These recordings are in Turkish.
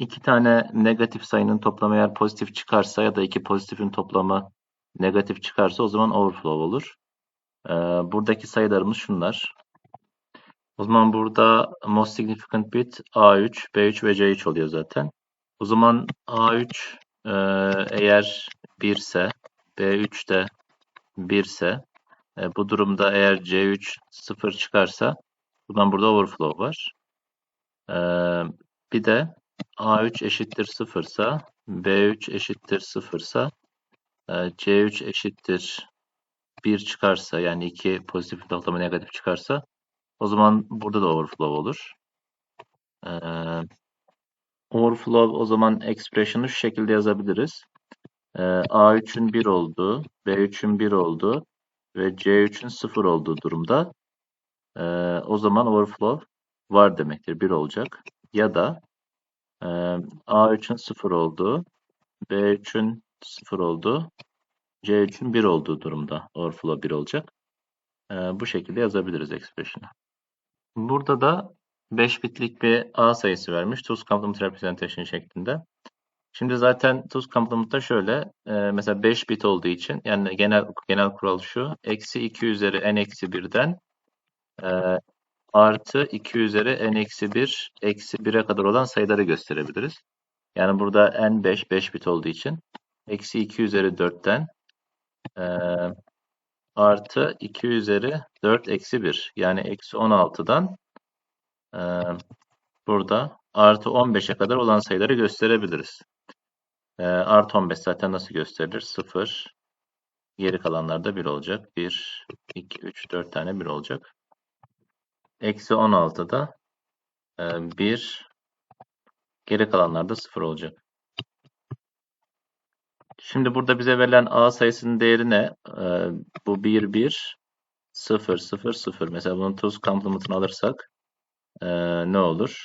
iki tane negatif sayının toplamı eğer pozitif çıkarsa ya da iki pozitifin toplamı negatif çıkarsa o zaman overflow olur. Ee, buradaki sayılarımız şunlar. O zaman burada most significant bit A3, B3 ve C3 oluyor zaten. O zaman A3 e, eğer 1 ise, B3 de 1 ise, e, bu durumda eğer C3 0 çıkarsa, buradan burada overflow var. E, bir de A3 eşittir 0 ise, B3 eşittir 0 ise, e, C3 eşittir 1 çıkarsa, yani iki pozitif toplama negatif çıkarsa, o zaman burada da overflow olur. Ee, overflow o zaman expression'ı şu şekilde yazabiliriz. Ee, A3'ün 1 olduğu, B3'ün 1 olduğu ve C3'ün 0 olduğu durumda e, o zaman overflow var demektir. 1 olacak. Ya da e, A3'ün 0 olduğu, B3'ün 0 olduğu, C3'ün 1 olduğu durumda overflow 1 olacak. E, bu şekilde yazabiliriz expression'ı. Burada da 5 bitlik bir A sayısı vermiş. Tooth Complement Representation şeklinde. Şimdi zaten Tooth Complement'ta şöyle. E, mesela 5 bit olduğu için yani genel genel kural şu. Eksi 2 üzeri n eksi 1'den e, artı 2 üzeri n eksi 1 eksi 1'e kadar olan sayıları gösterebiliriz. Yani burada n 5, 5 bit olduğu için eksi 2 üzeri 4'ten e, artı 2 üzeri 4 eksi 1 yani eksi 16'dan e, burada artı 15'e kadar olan sayıları gösterebiliriz. E, artı 15 zaten nasıl gösterilir? 0 geri kalanlarda 1 olacak. 1, 2, 3, 4 tane 1 olacak. Eksi 16'da e, 1 geri kalanlarda 0 olacak. Şimdi burada bize verilen A sayısının değeri ne? Ee, bu 1, 1, 0, 0, 0. Mesela bunun tuz complement'ını alırsak e, ne olur?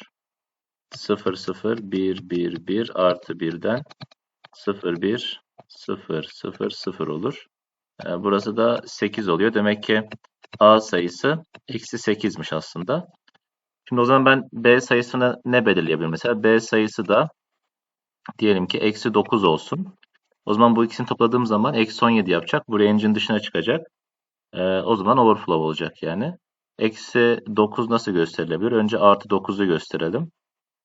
0, 0, 1, 1, 1 artı 1'den 0, 1, 0, 0, 0 olur. E, burası da 8 oluyor. Demek ki A sayısı eksi 8'miş aslında. Şimdi o zaman ben B sayısını ne belirleyebilirim? Mesela B sayısı da diyelim ki eksi 9 olsun. O zaman bu ikisini topladığım zaman eksi 17 yapacak. Bu range'in dışına çıkacak. Ee, o zaman overflow olacak yani. Eksi 9 nasıl gösterilebilir? Önce artı 9'u gösterelim.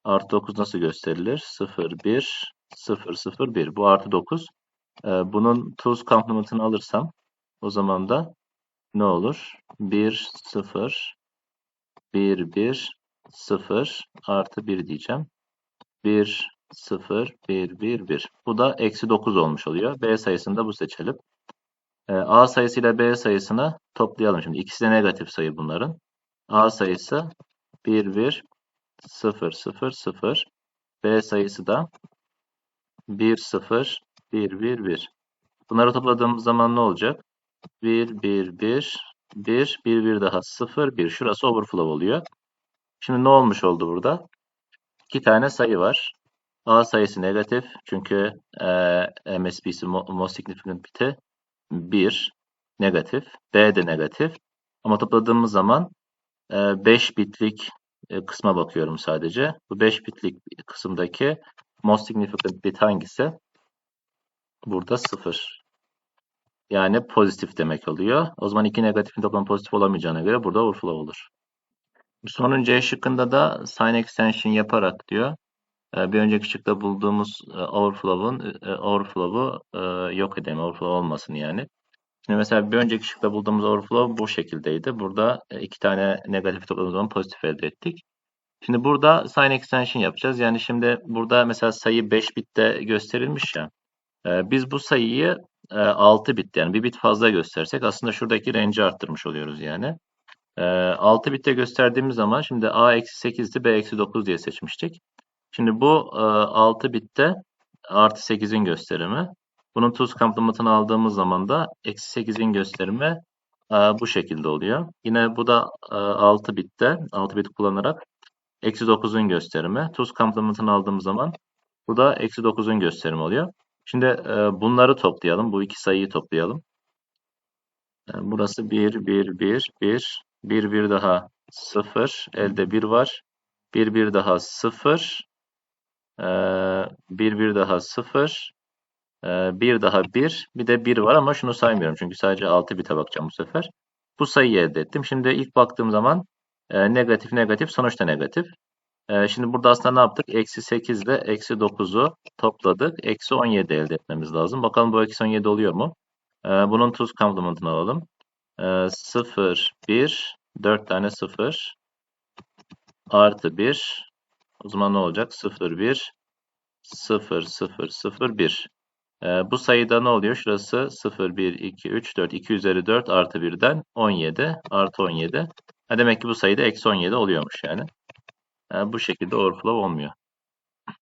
Artı 9 nasıl gösterilir? 0, 1, 0, 0, 1. Bu artı 9. Ee, bunun tools complement'ını alırsam o zaman da ne olur? 1, 0, 1, 1, 0 artı 1 diyeceğim. 1, 0, 1, 1, 1. Bu da eksi 9 olmuş oluyor. B sayısını da bu seçelim. E, A sayısıyla B sayısını toplayalım şimdi. İkisi de negatif sayı bunların. A sayısı 1, 1, 0, 0, 0. B sayısı da 1, 0, 1, 1, 1. Bunları topladığımız zaman ne olacak? 1, 1, 1, 1, 1, 1 daha 0, 1. Şurası overflow oluyor. Şimdi ne olmuş oldu burada? İki tane sayı var. A sayısı negatif çünkü e, MSB'si most significant bit'i 1 negatif. B de negatif. Ama topladığımız zaman e, 5 bitlik e, kısma bakıyorum sadece. Bu 5 bitlik kısımdaki most significant bit hangisi? Burada 0. Yani pozitif demek oluyor. O zaman iki negatifin toplam pozitif olamayacağına göre burada overflow olur. Sonun C şıkkında da sign extension yaparak diyor. Ee, bir önceki şıkta bulduğumuz e, overflow'un e, overflow'u e, yok edelim. Overflow olmasın yani. Şimdi mesela bir önceki şıkta bulduğumuz overflow bu şekildeydi. Burada iki tane negatif topladığımız zaman pozitif elde ettik. Şimdi burada sign extension yapacağız. Yani şimdi burada mesela sayı 5 bitte gösterilmiş ya. Biz bu sayıyı 6 bit yani bir bit fazla göstersek aslında şuradaki range'i arttırmış oluyoruz yani. 6 bitte gösterdiğimiz zaman şimdi a eksi 8'di b eksi 9 diye seçmiştik. Şimdi bu 6 bitte artı 8'in gösterimi. Bunun tuz complement'ını aldığımız zaman da eksi 8'in gösterimi bu şekilde oluyor. Yine bu da 6 bitte 6 bit kullanarak eksi 9'un gösterimi. Tuz complement'ını aldığımız zaman bu da eksi 9'un gösterimi oluyor. Şimdi bunları toplayalım. Bu iki sayıyı toplayalım. Burası 1, 1, 1, 1, 1, 1 daha 0. Elde 1 var. 1, 1 daha 0. Ee, bir bir daha 0. Ee, bir daha 1. Bir de 1 var ama şunu saymıyorum. Çünkü sadece 6 bite bakacağım bu sefer. Bu sayıyı elde ettim. Şimdi ilk baktığım zaman e, negatif negatif sonuçta negatif. E, şimdi burada aslında ne yaptık? Eksi 8 ile eksi 9'u topladık. Eksi 17 elde etmemiz lazım. Bakalım bu eksi 17 oluyor mu? E, bunun tuz komplementini alalım. E, 0, 1, 4 tane 0 artı 1. O zaman ne olacak? 0, 1, 0, 0, 0, 1. E, bu sayıda ne oluyor? Şurası 0, 1, 2, 3, 4. 2 üzeri 4 artı 1'den 17 artı 17. Ha demek ki bu sayıda eksi 17 oluyormuş yani. E, bu şekilde overflow olmuyor.